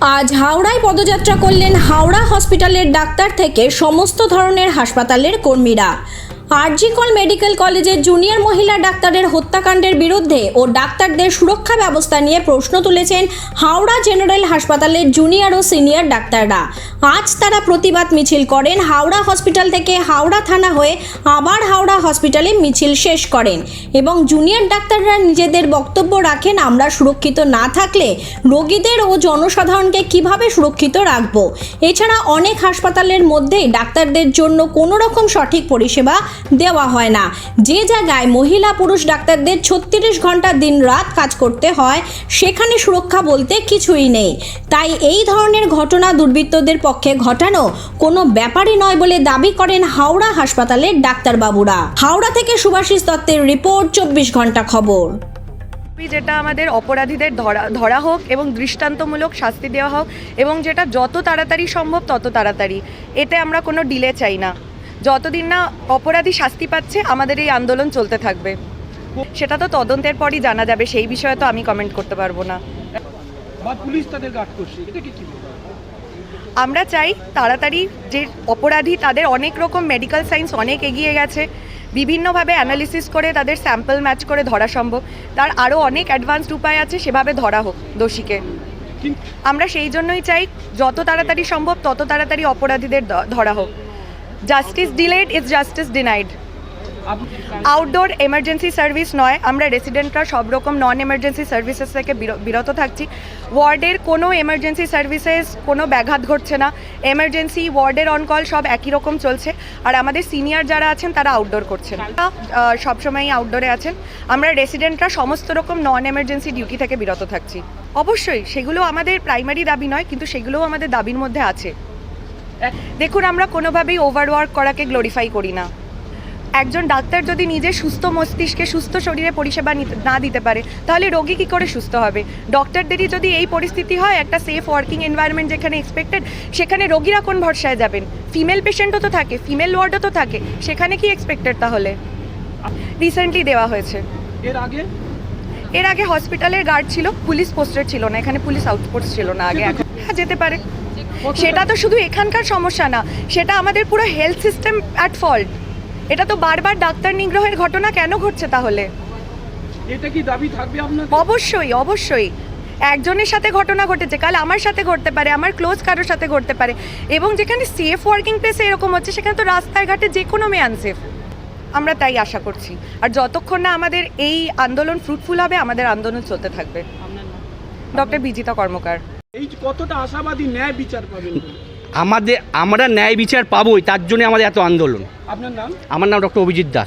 আজ হাওড়ায় পদযাত্রা করলেন হাওড়া হসপিটালের ডাক্তার থেকে সমস্ত ধরনের হাসপাতালের কর্মীরা। আরজিকল মেডিকেল কলেজের জুনিয়র মহিলা ডাক্তারের হত্যাকাণ্ডের বিরুদ্ধে ও ডাক্তারদের সুরক্ষা ব্যবস্থা নিয়ে প্রশ্ন তুলেছেন হাওড়া জেনারেল হাসপাতালের জুনিয়র ও সিনিয়র ডাক্তাররা। আজ তারা প্রতিবাদ মিছিল করেন, হাওড়া হসপিটাল থেকে হাওড়া থানা হয়ে আবার হাওড়া হসপিটালে মিছিল শেষ করেন এবং জুনিয়র ডাক্তাররা নিজেদের বক্তব্য রাখেন, আমরা সুরক্ষিত না থাকলে রোগীদের ও জনসাধারণকে কীভাবে সুরক্ষিত রাখব? এছাড়া অনেক হাসপাতালের মধ্যেই ডাক্তারদের জন্য কোনো রকম সঠিক পরিষেবা দেওয়া হয় না। যে জায়গায় মহিলা পুরুষ ডাক্তারদের ছত্রিশ ঘণ্টা দিন রাত কাজ করতে হয়, সেখানে সুরক্ষা বলতে কিছুই নেই। তাই এই ধরনের ঘটনা দুর্বৃত্তদের পক্ষে ঘটানো কোনো ব্যাপারই নয় বলে দাবি করেন হাওড়া হাসপাতালের ডাক্তারবাবুরা। হাওড়া থেকে সুভাষিস দত্তের রিপোর্ট, চব্বিশ ঘণ্টা খবর। যেটা আমাদের অপরাধীদের ধরা ধরা হোক এবং দৃষ্টান্তমূলক শাস্তি দেওয়া হোক এবং যেটা যত তাড়াতাড়ি সম্ভব তত তাড়াতাড়ি। এতে আমরা কোনো ডিলে চাই না। যতদিন না অপরাধী শাস্তি পাচ্ছে আমাদের এই আন্দোলন চলতে থাকবে। সেটা তো তদন্তের পরই জানা যাবে সেই বিষয়ে তো আমি কমেন্ট করতে পারব না। পুলিশ তাদের করছে এটাকে কি আমরা চাই তাড়াতাড়ি যে অপরাধী তাদের অনেক রকম মেডিকেল সায়েন্স অনেক এগিয়ে গেছে বিভিন্নভাবে অ্যানালিসিস করে তাদের স্যাম্পল ম্যাচ করে ধরা সম্ভব। তার আরও অনেক অ্যাডভান্সড উপায় আছে সেভাবে ধরা হোক দোষীকে। আমরা সেই জন্যই চাই যত তাড়াতাড়ি সম্ভব তত তাড়াতাড়ি অপরাধীদের ধরা হোক। Justice delayed is justice denied outdoor emergency service নয়। আমরা রেসিডেন্টরা সব রকম নন এমার্জেন্সি সার্ভিসেস থেকে বিরত থাকছি। ওয়ার্ডের কোনো এমার্জেন্সি সার্ভিসেস কোনো ব্যাঘাত ঘটছে না। এমার্জেন্সি ওয়ার্ডের অন কল সব একই রকম চলছে। আর আমাদের সিনিয়র যারা আছেন তারা আউটডোর করছেন। সবসময়ই আউটডোরে আছেন। আমরা রেসিডেন্টরা সমস্ত রকম নন এমার্জেন্সি ডিউটি থেকে বিরত থাকছি। অবশ্যই সেগুলো আমাদের প্রাইমারি দাবি নয় কিন্তু সেগুলোও আমাদের দাবির মধ্যে আছে। দেখুন আমরা কোনোভাবেই ওভারওয়ার্ক করাকে গ্লোরিফাই করি না। একজন ডাক্তার যদি নিজের সুস্থ মস্তিষ্কে সুস্থ শরীরে পরিষেবা না দিতে পারে তাহলে রোগী কী করে সুস্থ হবে? ডক্টরদেরই যদি এই পরিস্থিতি হয় একটা সেফ ওয়ার্কিং এনভায়রনমেন্ট যেখানে এক্সপেক্টেড সেখানে রোগীরা কোন ভরসায় যাবেন? ফিমেল পেশেন্টও তো থাকে ফিমেল ওয়ার্ডও তো থাকে সেখানে কি এক্সপেক্টেড তাহলে? রিসেন্টলি দেওয়া হয়েছে। এর আগে? এর আগে হসপিটালের গার্ড ছিল পুলিশ পোস্টেড ছিল না এখানে পুলিশ আউটপোস্ট ছিল না আগে এখন হ্যাঁ যেতে পারে। সেটা তো শুধু এখানকার সমস্যা না সেটা আমাদের পুরো হেলথ সিস্টেম অ্যাট ফল্ট এটা তো বারবার ডাক্তার নিগ্রহের ঘটনা কেন ঘটছে তাহলে? এটা কি দাবি থাকবে আপনার অবশ্যই অবশ্যই। একজনের সাথে ঘটনা ঘটেছে কাল আমার সাথে ঘটতে পারে আমার ক্লোজ কারোর সাথে ঘটতে পারে। এবং যেখানে সেফ ওয়ার্কিং প্লেসে এরকম হচ্ছে সেখানে তো রাস্তায় ঘাটে যে কোনো মেয়ে আনসেফ আমরা তাই আশা করছি। আর যতক্ষণ না আমাদের এই আন্দোলন ফ্রুটফুল হবে আমাদের আন্দোলন চলতে থাকবে। ডক্টর বিজিতা কর্মকার। এই যে কতটা আশাবাদী ন্যায় বিচার পাবেন আমাদের আমরা ন্যায় বিচার পাবোই তার জন্য আমাদের এত আন্দোলন। আপনার নাম? আমার নাম ডক্টর অভিজিৎ দাস।